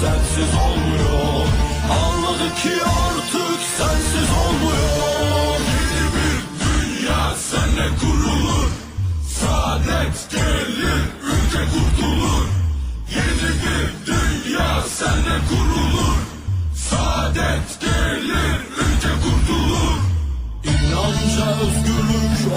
sensiz olmuyor. Anladı ki artık sensiz olmuyor. Yeni bir dünya senle kurulur. Saadet gelir ülke kurtulur. Yeni bir dünya senle kurulur. Saadet gelir ülke kurtulur. İnanca özgürlük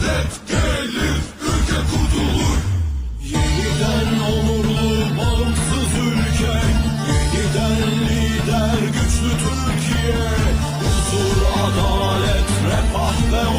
saadet gelir, ülke kurtulur. Yeniden onurlu, bağımsız ülke, yeniden lider, güçlü Türkiye. Huzur, adalet, refah ve